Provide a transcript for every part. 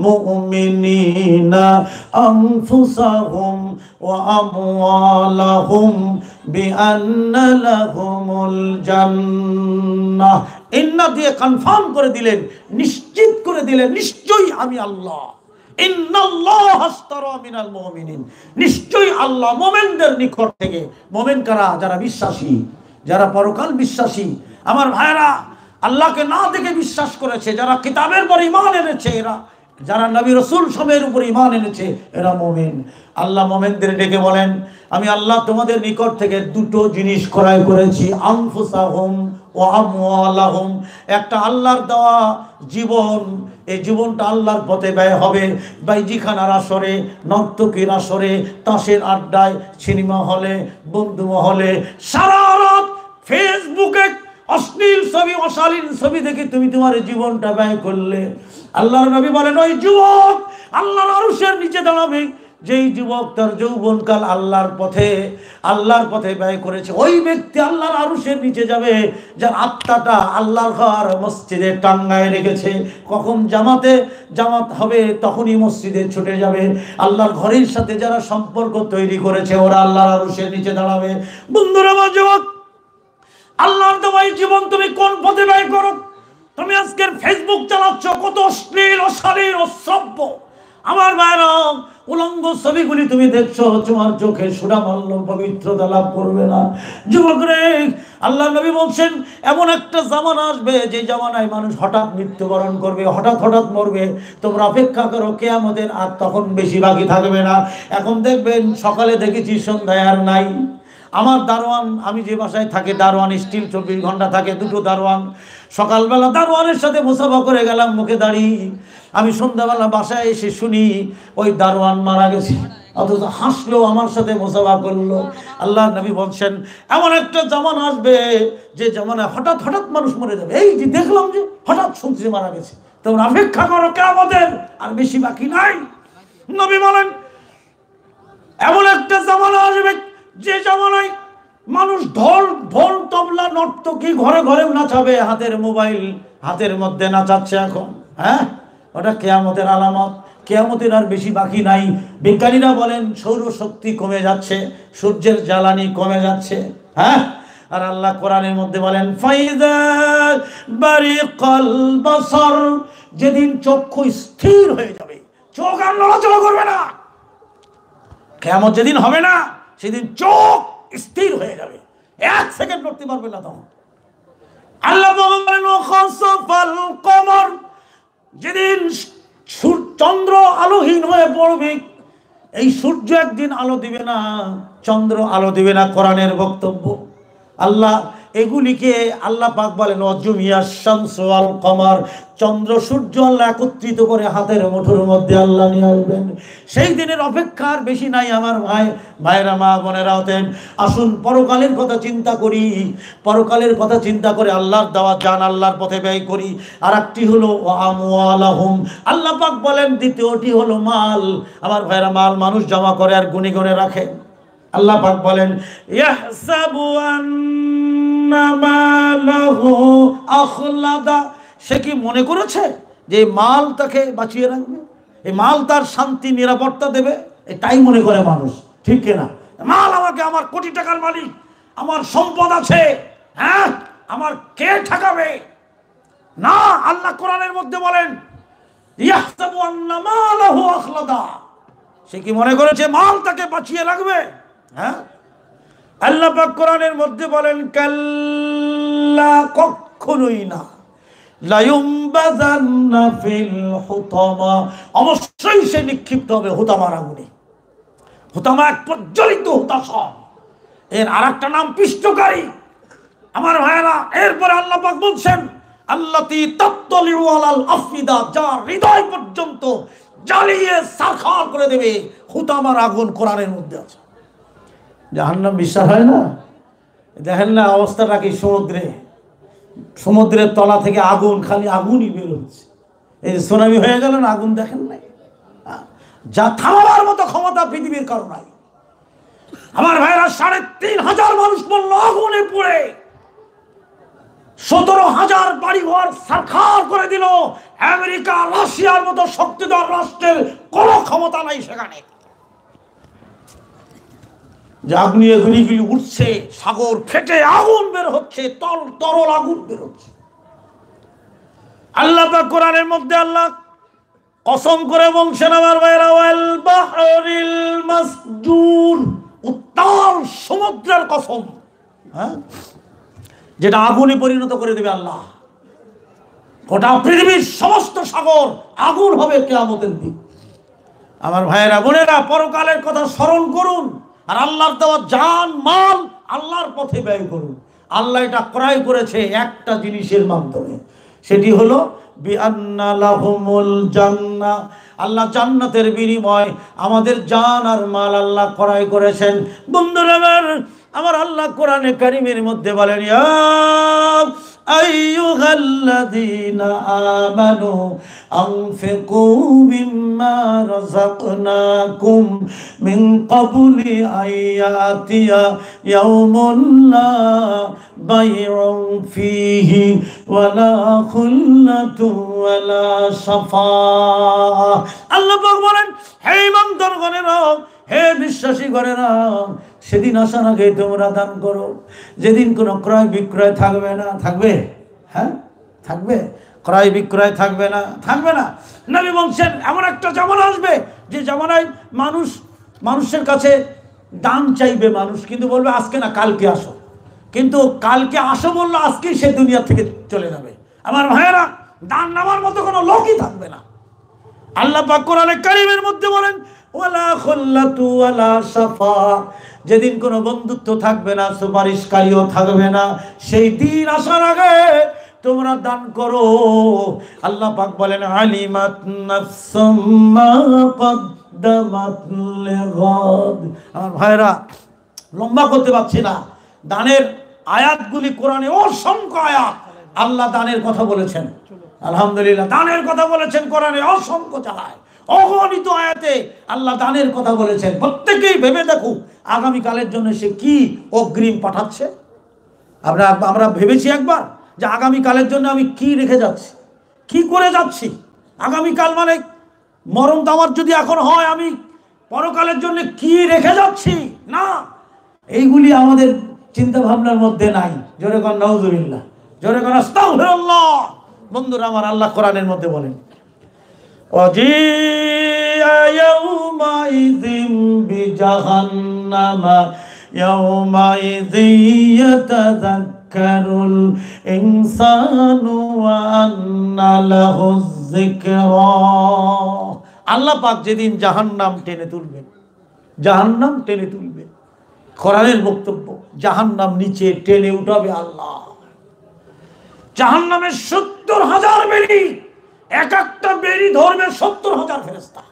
المؤمنين أنفسهم وأموالهم بأن لهم الجنة ইন্না দিয়ে কনফার্ম করে দিলেন নিশ্চিত করে দিলেন নিশ্চয়ই আমি আল্লাহ নিশ্চয়ই আল্লাহ মোমেনদের নিকট থেকে মোমেন কারা যারা বিশ্বাসী যারা পরকাল বিশ্বাসী আমার ভাইরা আল্লাহকে না দেখে বিশ্বাস করেছে, যারা কিতাবের পর ইমান এনেছে, এরা যারা নবী রসুল সময়ের উপর ইমান এনেছে, এরা মোমেন। আল্লাহ মোমেনদের ডেকে বলেন, আমি আল্লাহ তোমাদের নিকট থেকে দুটো জিনিস ক্রয় করেছি, আনফুসাহুম ও আমওয়ালাহুম। একটা আল্লাহর দেওয়া জীবন, এই জীবনটা আল্লাহর পথে ব্যয় হবে। বাইজিখানার আসরে, নর্তকীর আসরে, তাসের আড্ডায়, সিনেমা হলে, বন্ধু মহলে, সারা রাত ফেসবুকে অশ্লীল ছবি, অশালীন ছবি দেখে তুমি তোমার জীবনটা ব্যয় করলে। আল্লাহর নবী বলেন, ওই যুবক, আল্লাহর আরশের নিচে দাঁড়াবে। যেই যুবক তার যৌবনকাল আল্লাহর পথে আল্লাহর পথে ব্যয় করেছে, ওই ব্যক্তি আল্লাহর আরশের নিচে যাবে, যার আত্মাটা আল্লাহর ঘর মসজিদে টাঙ্গায় রেখেছে। কখন জামাতে জামাত হবে, তখনই মসজিদে ছুটে যাবে। আল্লাহর ঘরের সাথে যারা সম্পর্ক তৈরি করেছে, ওরা আল্লাহর আরশের নিচে দাঁড়াবে। বন্ধুরা যুবক আল্লাহর দেওয়া এই জীবন তুমি কোন পথে ব্যয় করো? তুমি আজকের ফেসবুক চালাচ্ছ, কত অশ্লীল অশালীন অশ্রব্য। আমার ভাইরা, উলঙ্গ ছবিগুলি তুমি দেখছ, তোমার চোখে সুরামাল্য পবিত্রতা লাভ করবে না। যুবক রে, আল্লাহ নবী বলছেন, এমন একটা জামানা আসবে, যে জামানায় মানুষ হঠাৎ মৃত্যুবরণ করবে, হঠাৎ হঠাৎ মরবে। তোমরা অপেক্ষা করো কে আমাদের আর তখন বেশি বাকি থাকবে না। এখন দেখবেন, সকালে দেখেছি সন্ধ্যায় আর নাই। আমার দারোয়ান, আমি যে বাসায় থাকি, দারোয়ান স্টিল চব্বিশ ঘণ্টা থাকে, দুটো দারোয়ান। সকালবেলা দারোয়ানের সাথে মুসাফা করে গেলাম মুখে দাঁড়িয়ে আমি সন্ধ্যাবেলা বাসায় এসে শুনি, ওই দারোয়ান মারা গেছে। অথচ হাসলো, আমার সাথে মোসাফা করল। আল্লাহ নবী বলছেন, এমন একটা জামান আসবে, যে জামানায় হঠাৎ হঠাৎ মানুষ মরে যাবে। এই যে দেখলাম যে হঠাৎ শুনছি মারা গেছে। তোমরা অপেক্ষা করো কেমন আর বেশি বাকি নাই। নবী বলেন, এমন একটা জামানা আসবে যে জামানায় মানুষ ঢোল ঢোল, তবলা, নর্তকি ঘরে ঘরে নাচাবে, হাতের মোবাইল হাতের মধ্যে নাচাচ্ছে এখন হ্যাঁ? ওটা কেয়ামতের আলামত। কেয়ামতের আর বেশি বাকি নাই। বিজ্ঞানীরা বলেন, সৌরশক্তি কমে যাচ্ছে, সূর্যের জ্বালানি কমে যাচ্ছে হ্যাঁ? আর আল্লাহ কোরআনের মধ্যে বলেন যেদিন চক্ষু স্থির হয়ে যাবে, চোখ আর নড়াচড়া করবে না। কেমন যেদিন হবে না সেদিন চোখ স্থির হয়ে যাবে। এক সেকেন্ড করতে পারবে না তখন। আল্লাহ কমর। যেদিন চন্দ্র আলোহীন হয়ে পড়বে, এই সূর্য একদিন আলো দিবে না, চন্দ্র আলো দিবে না, কোরআনের বক্তব্য। আল্লাহ এগুলিকে আল্লাহ পাক বলেন, অজুমিয়া শামস আল কমার। চন্দ্র, সূর্য আল্লাহ একত্রিত করে হাতের মুঠোর মধ্যে আল্লাহ নিয়ে আসবেন। সেই দিনের অপেক্ষার বেশি নাই আমার ভাই ভাইরা মা বোনেরা হতেন। আসুন, পরকালের কথা চিন্তা করি। পরকালের কথা চিন্তা করে আল্লাহর দেওয়া জান আল্লাহর পথে ব্যয় করি। আর একটি হলো আমওয়ালাহুম। আল্লাহ পাক বলেন, দ্বিতীয়টি হলো, মাল। আমার ভাইরা মাল মানুষ জমা করে আর গুনে গুনে রাখে। আল্লাহ পাক বলেন, ইয়াহসাবু আখলাদা সে কি মনে করেছে যে মাল তাকে বাঁচিয়ে রাখবে? এই মাল তার শান্তি, নিরাপত্তা দেবে? এটাই মনে করে মানুষ। ঠিক কিনা মাল আমাকে আমার কোটি টাকার মালিক, আমার সম্পদ আছে। হ্যাঁ? আমার কে ঠেকাবে? না, আল্লাহ কোরআনের মধ্যে বলেন সে কি মনে করেছে মাল তাকে বাঁচিয়ে রাখবে? হ্যাঁ? আল্লাহ কোরআনের মধ্যে বলেন, কাল্লা কখনোই না। অবশ্যই সে নিক্ষিপ্ত হবে হুতামার আগুনে। হুতামা এক প্রজ্বলিত হুতাসন এর আর একটা নাম পিষ্টকারী। আমার ভাইয়েরা, এরপরে আল্লাহ পাক বলছেন, আল্লাতি তাত্তলিউ আলাল আফিদা। যা হৃদয় পর্যন্ত জ্বালিয়ে সারখার করে দেবে হুতামার আগুন কোরআনের মধ্যে আছে। জাহান্নাম বিশ্বাস হয় না? দেখেন না অবস্থাটা কি সমুদ্রে? সমুদ্রের তলা থেকে আগুন, খালি আগুনই বের হচ্ছে। এই যে সুনামি হয়ে গেল না, আগুন দেখেন নাই? যা থামাবার মতো ক্ষমতা পৃথিবীর কারও নাই। আমার ভাইরা সাড়ে তিন হাজার মানুষ বলল, আগুনে পড়ে। সতেরো হাজার বাড়িঘর সারখার করে দিল। আমেরিকা রাশিয়ার মতো শক্তিধর রাষ্ট্রের কোনো ক্ষমতা নাই সেখানে। যে আগ্নি এগুলিগুলি উঠছে, সাগর ফেটে আগুন বের হচ্ছে, তল তরল আগুন বের হচ্ছে। আল্লাহ পাক কোরআনের মধ্যে আল্লাহ কসম করে বলছেন, আমার ভাইরা ওয়াল বাহরিল উত্তাল সমুদ্রের কসম হ্যাঁ? যেটা আগুনে পরিণত করে দেবে আল্লাহ। গোটা পৃথিবীর সমস্ত সাগর আগুন হবে কেয়ামতের দিন। আমার ভাইয়েরা, বোনেরা, পরকালের কথা স্মরণ করুন। আর আল্লাহর দেওয়া জান, মাল আল্লাহর পথে ব্যয় করুন। আল্লাহ এটা ক্রয় করেছে একটা জিনিসের মাধ্যমে। সেটি হলো আল্লাহ জান্নাতের বিনিময় আমাদের জান আর মাল আল্লাহ ক্রয় করেছেন। বন্ধুরা আমার আল্লাহ কোরআনে কারিমের মধ্যে বলেন ইয়া আইয়ুহাল্লাযীনা আমানু আনফিকু মিম্মা রাযাকনাকুম মিন ক্বাবলি আইয়াতিয়া ইয়াউমুন লা বাইউন ফীহি ওয়ালা খুল্লাতুন ওয়ালা শাফাআহ আল্লাহ পাক বলেন হে ইমানদারগণেরা হে বিশ্বাসী গণেরা সেদিন আসার আগে তোমরা দান করো। যেদিন কোনো ক্রয় বিক্রয় থাকবে না, থাকবে? হ্যাঁ? থাকবে? ক্রয় বিক্রয় থাকবে না থাকবে না। নবী বলছেন, এমন একটা জামানা আসবে, যে জামানায় মানুষ, মানুষের কাছে দান চাইবে মানুষ, কিন্তু বলবে, আজকে না, কালকে আসো। কিন্তু কালকে আসো বলল, আজকেই সে দুনিয়া থেকে চলে যাবে। আমার ভাইয়েরা, দান নামার মতো কোনো লোকই থাকবে না। আল্লাহ পাক কোরআনে কারিমের মধ্যে বলেন ওয়ালা খুল্লাতু ওয়ালা সাফা যেদিন কোনো বন্ধুত্ব থাকবে না, সুপারিশকারীও থাকবে না, সেই দিন আসার আগে তোমরা দান করো। আল্লাহ পাক বলেন, আলিমাত আমার ভাইরা লম্বা করতে পারছি না। দানের আয়াতগুলি কোরআনে অসংখ্য আয়াত। আল্লাহ দানের কথা বলেছেন। আলহামদুলিল্লাহ, দানের কথা বলেছেন কোরআনে অসংখ্য চালায় অগণিত আয়াতে আল্লাহ দানের কথা বলেছেন। প্রত্যেকেই ভেবে দেখুক, আগামীকালের জন্য সে কি অগ্রিম পাঠাচ্ছে। আমরা আমরা ভেবেছি একবার যে আগামীকালের জন্য আমি কি রেখে যাচ্ছি, কি করে যাচ্ছি। আগামীকাল মানে মরণ তো আমার যদি এখন হয়, আমি পরকালের জন্য কি রেখে যাচ্ছি? না, এইগুলি আমাদের চিন্তা ভাবনার মধ্যে নাই। জোরে নওজুবিল্লাহ জোরে আস্তাগফিরুল্লাহ। বন্ধুরা, আমার আল্লাহ কোরআনের মধ্যে বলেন وجيء يومئذ بجهنم يومئذ يتذكر الإنسان وأنى له الذكرى আল্লাহ পাক যেদিন জাহান্নাম টেনে তুলবেন জাহান্নাম টেনে তুলবেন কোরআনের বক্তব্য জাহান্নাম নিচে টেনে উঠাবে আল্লাহ জাহান্নামের সত্তর হাজার বেরি এক একটা বেরি ধরবে সত্তর হাজার ফেরেস্তা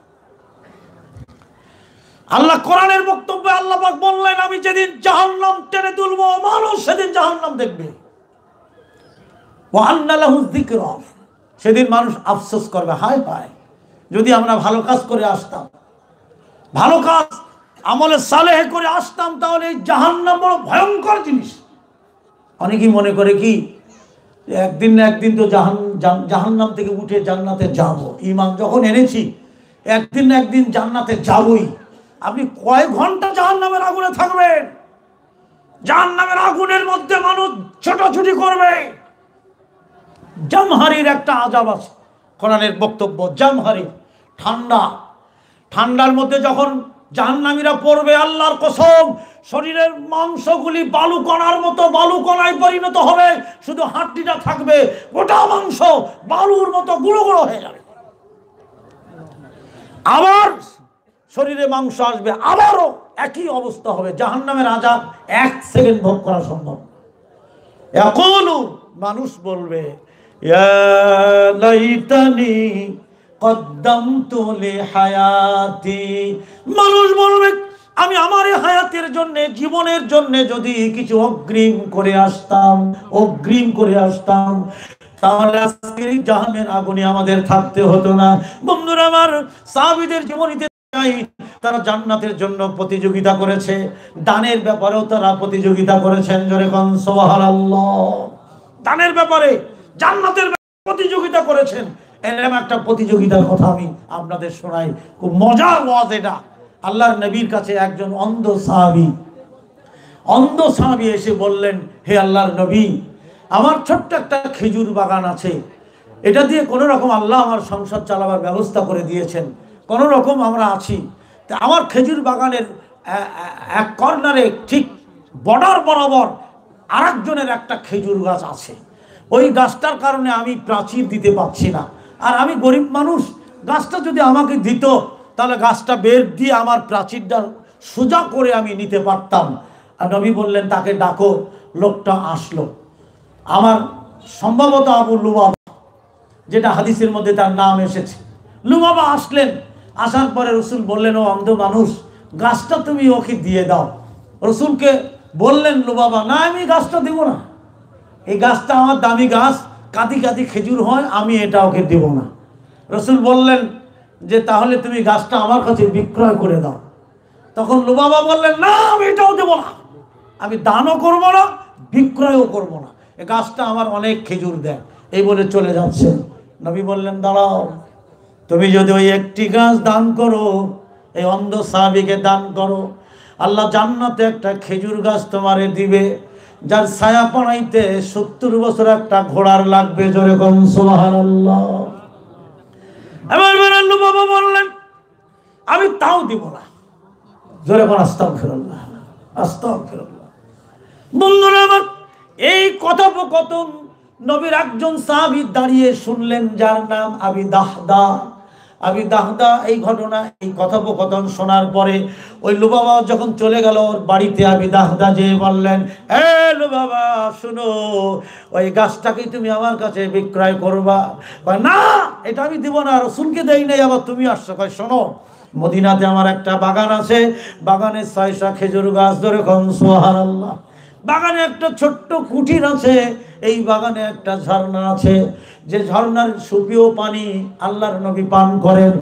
আল্লাহ কোরআনের বক্তব্যে আল্লাহ বললেন, আমি যেদিন জাহান্নাম টেনে তুলবো মানুষ সেদিন জাহান্নাম দেখবে। সেদিন মানুষ আফসোস করবে, হায় হায় যদি আমরা ভালো কাজ করে আসতাম। ভালো কাজ আমলে সালেহ করে আসতাম, তাহলে এই জাহান্নাম বড় ভয়ঙ্কর জিনিস। অনেকেই মনে করে কি একদিন না একদিন তো জাহান জাহান্নাম থেকে উঠে জান্নাতে যাব। ইমান যখন এনেছি, একদিন না একদিন জান্নাতে যাবই। আপনি কয় ঘণ্টা জাহান্নামের আগুনে থাকবেন? জাহান্নামের আগুনের মধ্যে মানুষ ছোটাছুটি করবে। জামহারির একটা আজাব আছে, কোরআনের বক্তব্য, জামহারি, ঠান্ডা। ঠান্ডার মধ্যে যখন জাহান্নামীরা পড়বে আল্লাহর কসম শরীরের মাংসগুলি বালুকণার মতো বালুকণায় পরিণত হবে। শুধু হাড্ডিটা থাকবে, গোটা মাংস বালুর মতো গুঁড়ো গুঁড়ো হয়ে যাবে। আবার শরীরে মাংস আসবে, আবারও একই অবস্থা হবে। জাহান জাহান্নামের আজাব এক সেকেন্ড ভোগ করা সম্ভব এখনও মানুষ বলবে লাইতানি কদ্দামতু লিহায়াতি মানুষ বলবে আমি আমার হায়াতের জন্য, জীবনের জন্য যদি কিছু অগ্রিম করে আসতাম, অগ্রিম করে আসতাম, তাহলে জাহানের আগুনে আমাদের থাকতে হতো না। বন্ধুরা আমার, সাহাবীদের জীবনীতে তারা জান্নাতের জন্য প্রতিযোগিতা করেছে। দানের ব্যাপারেও তারা প্রতিযোগিতা করেছেন সুবহানাল্লাহ। দানের ব্যাপারে, জান্নাতের প্রতিযোগিতা করেছেন। এরকম একটা প্রতিযোগিতার কথা আমি আপনাদের শোনাই। খুব মজার ওয়াজ এটা। আল্লাহর নবীর কাছে একজন অন্ধ সাহাবি। অন্ধ সাহাবি এসে বললেন, হে আল্লাহর নবী, আমার ছোট্ট একটা খেজুর বাগান আছে। এটা দিয়ে কোনো রকম আল্লাহ আমার সংসার চালাবার ব্যবস্থা করে দিয়েছেন। কোনো রকম আমরা আছি। তা আমার খেজুর বাগানের এক কর্নারে ঠিক বর্ডার বরাবর আরেকজনের একটা খেজুর গাছ আছে। ওই গাছটার কারণে আমি প্রাচীর দিতে পারছি না। আর আমি গরিব মানুষ, গাছটা যদি আমাকে দিত তাহলে গাছটা বের দিয়ে আমার প্রাচীরটা সোজা করে আমি নিতে পারতাম। আর নবী বললেন, তাকে ডাকো, লোকটা আসলো। আমার সম্ভবত আবু লুবাবা, যেটা হাদিসের মধ্যে তার নাম এসেছে। লুবাবা আসলেন, আসার পরে রসুল বললেন, ও অন্ধ মানুষ, গাছটা তুমি ওকে দিয়ে দাও। রসুলকে বললেন, লুবাবা, না, আমি গাছটা দেবো না। এই গাছটা আমার দামি গাছ, কাঁদি কাঁদি খেজুর হয়, আমি এটা ওকে দেব না। রসুল বললেন যে তাহলে তুমি গাছটা আমার কাছে বিক্রয় করে দাও। তখন লুবাবা বললেন, না, আমি এটাও দেবো না। আমি দানও করব না, বিক্রয়ও করব না। এই গাছটা আমার অনেক খেজুর দেয়। এই বলে চলে যাচ্ছে নবী বললেন, দাঁড়াও, তুমি যদি ওই একটি গাছ দান করো, এই অন্ধ সাহাবিকে দান করো, আল্লাহ জান্নাতে একটা খেজুর গাছ তোমারে দিবে, যার ছায়া পানাইতে সত্তর বছর একটা ঘোড়ার লাগবে, জোরে কম সোহার আল্লাহ বেরাল্লু বাবা বললেন, আমি তাও দিব না। জোরে কোন আস্তাম ফেরল্লাহ আস্তাম ফেরল্লাহ বন্ধুরা আমার এই কথোপকথন নবীর একজন সাহাবি দাঁড়িয়ে শুনলেন, যার নাম আবি দাহদা। আবি দাহদা, এই ঘটনা, এই কথোপকথন শোনার পরে ওই লুবাবা যখন চলে গেল ওর বাড়িতে, আবি দাহদা যে বললেন, এ লুবাবা, শুনো, ওই গাছটাকে তুমি আমার কাছে বিক্রয় করবা। না, এটা আমি দিব না, রসুলকে দেই নাই, আবার তুমি আসছো। কয়, শোনো, মদিনাতে আমার একটা বাগান আছে, বাগানে ছয়শা খেজুর গাছ ধরে কম সোহার আল্লাহ বাগানে একটা ছোট্ট কুঠির আছে, এই বাগানে একটা ঝর্ণা আছে। যে ঝর্ণার সুপীয় পানি আল্লাহর নবী পান করেন।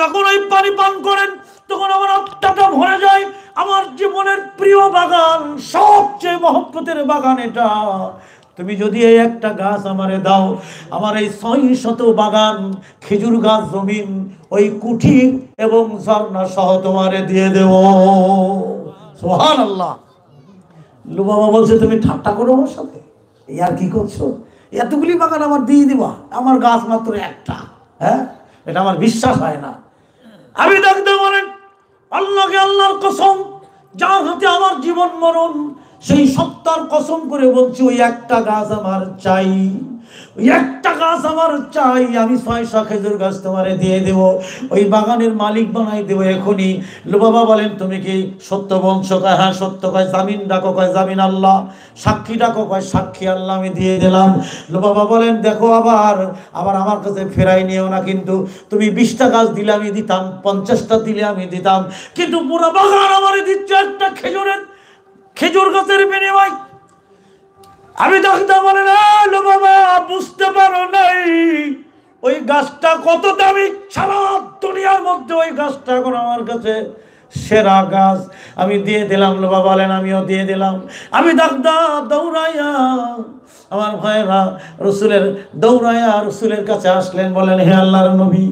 যখন ওই পানি পান করেন, তখন আমার আত্মাটা ভরে যায়। আমার জীবনের প্রিয় বাগান, সবচেয়ে মহব্বতের বাগান এটা। তুমি যদি এই একটা গাছ আমারে দাও, আমার এই ছয় শত বাগান, খেজুর গাছ জমিন, ওই কুঠি এবং ঝর্ণা সহ তোমারে দিয়ে দেব। সোহান আল্লাহ লুবাবা বলছে, তুমি ঠাট্টা করো আমার সাথে? আর কি করছ? এতগুলি বাগান আমার দিয়ে দিবা? আমার গাছ মাত্র একটা হ্যাঁ? এটা আমার বিশ্বাস হয় না। আমি দেখতে বলেন, আল্লাহকে আল্লাহর কসম, যার হাতে আমার জীবন মরণ, সেই সত্তার কসম করে বলছি, ওই একটা গাছ আমার চাই। একটা গাছ আমার চাই, আমি ছয়শা খেজুর গাছ তোমারে দিয়ে দেব। ওই বাগানের মালিক বানাই দেবো এখনই। বাবা বলেন, তুমি কি সত্য বংশ? কয় হ্যাঁ সত্য। কয়, জামিন ডাকো। কয়, জামিন আল্লাহ। সাক্ষী ডাকো, কয়, সাক্ষী আল্লাহ, আমি দিয়ে দিলাম। বাবা বলেন, দেখো আবার আবার আমার কাছে ফেরাই নিও না কিন্তু। তুমি বিশটা গাছ দিলে আমি দিতাম, পঞ্চাশটা দিলে আমি দিতাম। কিন্তু পুরো বাগান আমারে দিচ্ছে একটা খেজুরের, খেজুর গাছের বিনিময়। আমি ডাক্তার বলে না বাবা বুঝতে পারো নাই। ওই গাছটা কত দামি, সারা দুনিয়ার মধ্যে ওই গাছটা এখন আমার কাছে সেরা গাছ। আমি দিয়ে দিলাম লোবা বলেন, আমিও দিয়ে দিলাম। আমি ডাক্তার দৌড়াইয়া, আমার ভাইয়েরা রসুলের দৌড়াইয়া রসুলের কাছে আসলেন, বলেন, হে আল্লাহর নবী,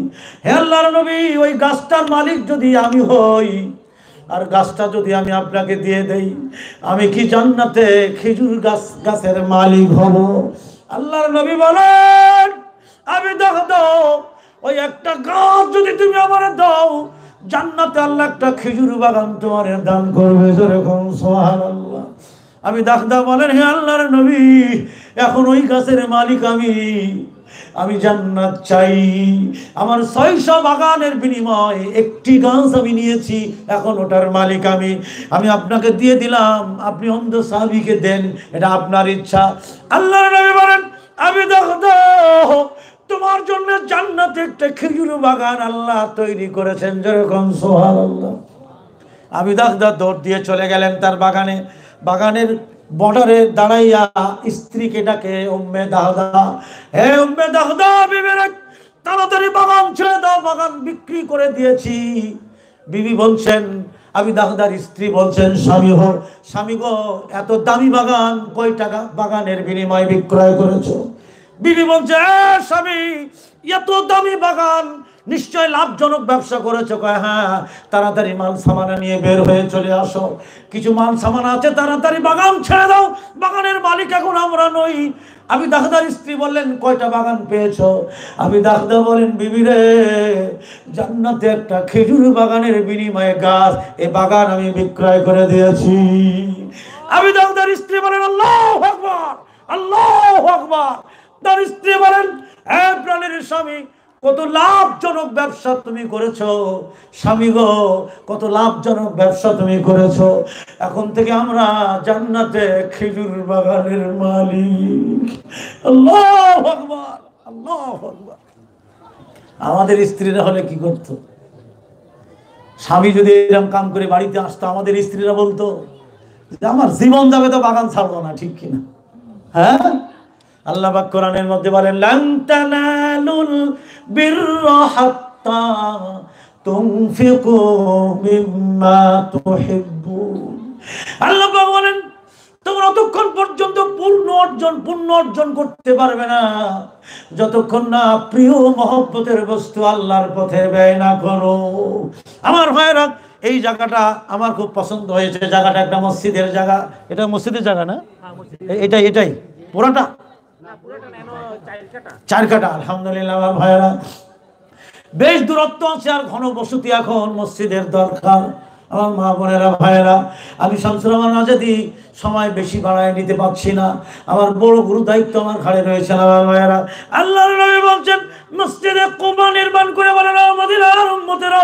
হে আল্লাহর নবী, ওই গাছটার মালিক যদি আমি হই আর গাছটা যদি আমি আপনাকে দিয়ে দেই, আমি কি জান্নাতে খেজুর গাছ, গাছের মালিক হব? আল্লাহর নবী বলেন, আমি দেখ দাও। ওই একটা গাছ যদি তুমি আমার দাও, জান্নাতে আল্লাহ একটা খেজুর বাগান তোমার দান করবে যেরকম সোহান আল্লাহ আমি দাখদা বলেন, হে আল্লাহর নবী, এখন ওই গাছের মালিক আমি। আমি জান্নাত চাই। আমার ছয়শো বাগানের বিনিময়ে একটি গাছ আমি নিয়েছি, এখন ওটার মালিক আমি। আমি আপনাকে দিয়ে দিলাম, আপনি অন্ধ সাহাবিকে দেন, এটা আপনার ইচ্ছা। আল্লাহ বলেন, আমি দেখো তোমার জন্য জান্নাতে একটা খেজুর বাগান আল্লাহ তৈরি করেছেন। যেরকম সোহার আল্লাহ আমি দাদা দৌড় দিয়ে চলে গেলেন তার বাগানে। বাগানের বর্ডারে দাঁড়াইয়া স্ত্রীকে ডাকে, উম্মে দাহদা, হে উম্মে দাহদা বিবেক তাড়াতাড়ি বাগান ছেড়ে দাও, বাগান বিক্রি করে দিয়েছি। বিবি বলছেন, আমি দাহদার স্ত্রী বলছেন, স্বামী হো, স্বামী গো, এত দামি বাগান কয় টাকা? বাগানের বিনিময়ে বিক্রয় করেছ। বিবি বলছে, "এ স্বামী এত দামি বাগান। নিশ্চয় লাভজনক ব্যবসা করেছ, কয় হ্যাঁ তাড়াতাড়ি মাল সামানা নিয়ে বের হয়ে চলে আসো। কিছু মাল সামান আছে, তাড়াতাড়ি বাগান ছেড়ে দাও। বাগানের মালিক এখন আমরা নই। আমি দাহদার স্ত্রী বললেন, কয়টা বাগান পেয়েছ? আমি দাহদা বলেন, বিবি রে, জান্নাতে একটা খেজুর বাগানের বিনিময়ে গাছ, এ বাগান আমি বিক্রয় করে দিয়েছি। আমি দাহদার স্ত্রী বলেন, আল্লাহ আকবার আল্লাহ আকবার। তার স্ত্রী বলেন হ্যাঁ প্রাণের স্বামী, কত লাভজনক ব্যবসা তুমি করেছ। স্বামী গো, কত লাভজনক ব্যবসা তুমি করেছ। এখন থেকে আমরা জান্নাতে খেজুর বাগানের মালিক। আল্লাহ আকবার আমাদের স্ত্রীরা হলে কি করতো? স্বামী যদি এরকম কাম করে বাড়িতে আসতো, আমাদের স্ত্রীরা বলতো আমার জীবন যাবে তো বাগান ছাড়বো না, ঠিক কিনা? হ্যাঁ? আল্লাহ পাক কোরআনের মধ্যে বলেন লান তানালুল বিররা হাত্তা তুনফিকু মিম্মা তুহিব্বুন। আল্লাহ পাক বলেন তোমরা অতক্ষণ পর্যন্ত পূর্ণ অর্জন পূর্ণ অর্জন করতে পারবে না। যতক্ষণ না প্রিয় মহব্বতের বস্তু আল্লাহর পথে ব্যয় না করো। আমার ভাইরা এই জায়গাটা আমার খুব পছন্দ হয়েছে। জায়গাটা একটা মসজিদের জায়গা। এটা মসজিদের জায়গা না? এটাই এটাই। পুরাটা? চার কাটা? আলহামদুলিল্লাহ, আমার বেশ দূরত্ব আছে আর ঘন বসতি এখন, মসজিদের দরকার। আমার মা বোনেরা, ভাইয়েরা, আমি শামসুর রহমান আজাদি, সময় বেশি বাড়ায় নিতে পারছি না। আমার বড় গুরু দায়িত্ব আমার ঘাড়ে রয়েছে আমার ভাইয়েরা। আল্লাহর নবী বলছেন, মসজিদে কোবা নির্মাণ করে বলেন আমাদের আর উম্মতেরা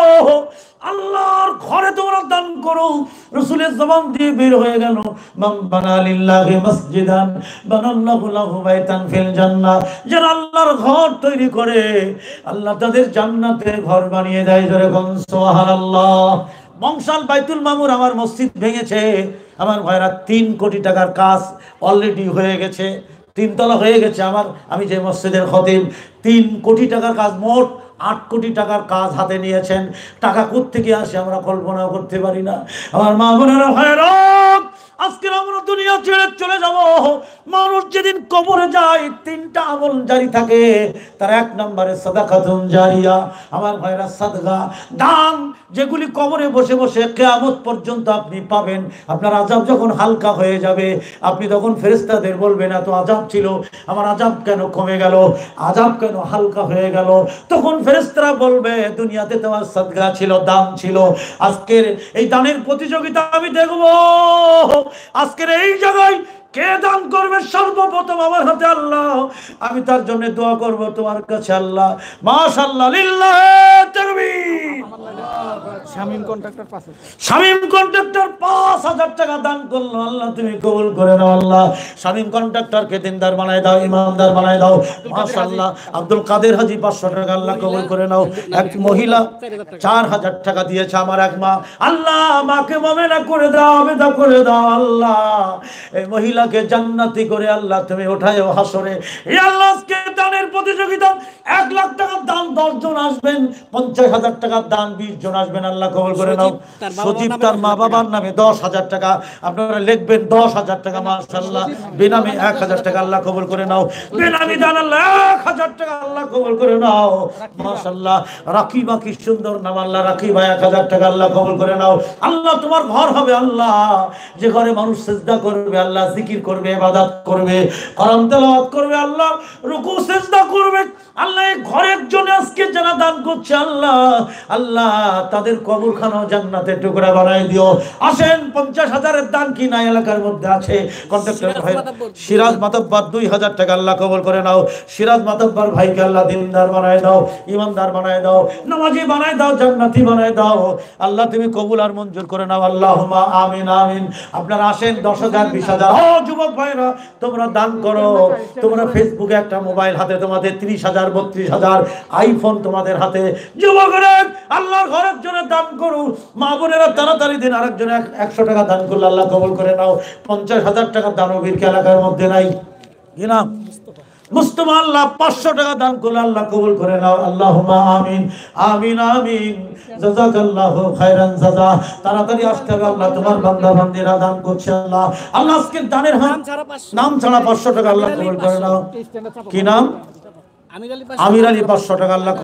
আল্লাহর ঘরে তোমরা দান করো। রসুলের জবান দিয়ে বের হয়ে গেল। মান বানা লিল্লাহি মসজিদান বানাল্লাহু লাহু বাইতান ফিল জান্নাহ। যারা আল্লাহর ঘর তৈরি করে, আল্লাহ তাদের ঘর বানিয়ে দেয় জোরে কোন সুবহানাল্লাহ। বংশাল বাইতুল মামুর আমার মসজিদ ভেঙেছে। আমার ভাইরা তিন কোটি টাকার কাজ অলরেডি হয়ে গেছে। তিনতলা হয়ে গেছে আমার, আমি যে মসজিদের খতিব। তিন কোটি টাকার কাজ মোট আট কোটি টাকার কাজ হাতে নিয়েছেন। টাকা কোথেকে আসে আমরা কল্পনা করতে পারি না। আমার মা বোনেরা ভাইরা আজকে আমরা দুনিয়া ছেড়ে চলে যাব। মানুষ যেদিন কবরে যায়, তিনটা আমল জারি থাকে। তার এক নম্বরে সাদাকাতুন জারিয়া, আমার ভাইরা সাদগা। দান যেগুলি কবরে বসে বসে কেয়ামত পর্যন্ত আপনি পাবেন। আপনার আজাব যখন হালকা হয়ে যাবে, আপনি তখন ফেরেস্তাদের বলবেন, এত আজাব ছিল, আমার আজাব কেন কমে গেল? আজাব কেন হালকা হয়ে গেল? তখন ফেরেস্তারা বলবে, দুনিয়াতে তোমার সাদগা ছিল, দান ছিল। আজকের এই দানের প্রতিযোগিতা আমি দেখব। আজকের এই জায়গায় কে দান করবে সর্বপ্রথম আমার হাতে আল্লাহ? আমি তার জন্য দোয়া করব তোমার কাছে আল্লাহ। মাশাআল্লাহ লিল্লাহ তাকবীর। শামীম কন্ট্রাক্টর শামীম কন্ট্রাক্টর পাঁচ হাজার টাকা দান করল। আল্লাহ তুমি কবুল করে নাও আল্লাহ। শামীম কন্ট্রাক্টরকে দিনদার বানায় দাও ইমানদার বানায় দাও। মাশাআল্লাহ আব্দুল কাদের হাজি পাঁচশো টাকা আল্লাহ কবুল করে নাও। এক মহিলা চার হাজার টাকা দিয়েছে আমার এক মা। আল্লাহ মাকে মমেনা করে দাও বেদা করে দাও আল্লাহ। এই মহিলাকে জান্নাতি করে আল্লাহ তুমি ওঠায় হাসরে। এই আল্লাহ আজকে দানের প্রতিযোগিতা এক লাখ টাকার দান দশ জন আসবেন পঞ্চাশ হাজার টাকার দান বিশ জন আসবেন আল্লাহ কবল করে নাও। সজীব তার মা বাবার নামে দশ হাজার টাকা আপনারা লিখবেন দশ হাজার টাকা মাশাল্লাহ বেনামে এক হাজার টাকা আল্লাহ কবল করে নাও। বেনামি দান আল্লাহ এক হাজার টাকা আল্লাহ কবল করে নাও। মাশাল্লাহ রাকিবা কি সুন্দর নাম আল্লাহ রাকিবা এক হাজার টাকা আল্লাহ কবল করে নাও। আল্লাহ তোমার ঘর হবে আল্লাহ। যে ঘরে মানুষ সেজদা করবে আল্লাহ জিকির করবে, ইবাদত করবে, কোরআন তেলাওয়াত করবে, আল্লাহ রুকু, সেজদা করবে। আল্লাহ এই ঘরের জন্য আজকে যারা দান করছে, আল্লাহ আল্লাহ তাদের কবরখানাও জান্নাতের টুকরা বানাই দিও। আসেন, পঞ্চাশ হাজারের দান কি না এলাকার মধ্যে আছে? কন্ট্রাক্টর ভাই। সিরাজ মাতব্বর দুই হাজার টাকা আল্লাহ কবল করে নাও। সিরাজ মাতব্বর ভাইকে আল্লাহ দিনদার বানায় দাও, ইমানদার বানায় দাও, নামাজি বানায় দাও, জান্নাতি বানায় দাও। আল্লাহ তুমি কবুল আর মঞ্জুর করে নাও। আল্লাহ আমিন আমিন। আপনারা আসেন দশ হাজার, বিশ হাজার। যুবক ভাইরা তোমরা দান করো। তোমরা ফেসবুকে একটা মোবাইল হাতে তোমাদের ত্রিশ হাজার বত্রিশ হাজার আইফোন তোমাদের হাতে। যুবকরা আল্লাহর ঘরের জন্য দান করুন মা বোনেরা তাড়াতাড়ি দিন আরেকজনে এক- একশো টাকা দান করলে আল্লাহ কবল করে নাও। পঞ্চাশ হাজার টাকা দানবীর এলাকার মধ্যে নাই। কি নাম? মুস্তফা আল্লাহ পাঁচশো টাকা দান করলে আল্লাহ কবুল করে নাও। আল্লাহ আমিন। আমিন আমিন। জাজাকাল্লাহ খায়রান জাজা। তাড়াতাড়ি আসতে হবে আল্লাহ তোমার বান্দা বান্দিরা দান করছে আল্লাহ। আল্লাহ আজকে দানের হাত নাম ছাড়া পাঁচশো টাকা আল্লাহ কবুল করে নাও। কি নাম? আমির আলী আমির আলী পাঁচশো টাকা আল্লাহ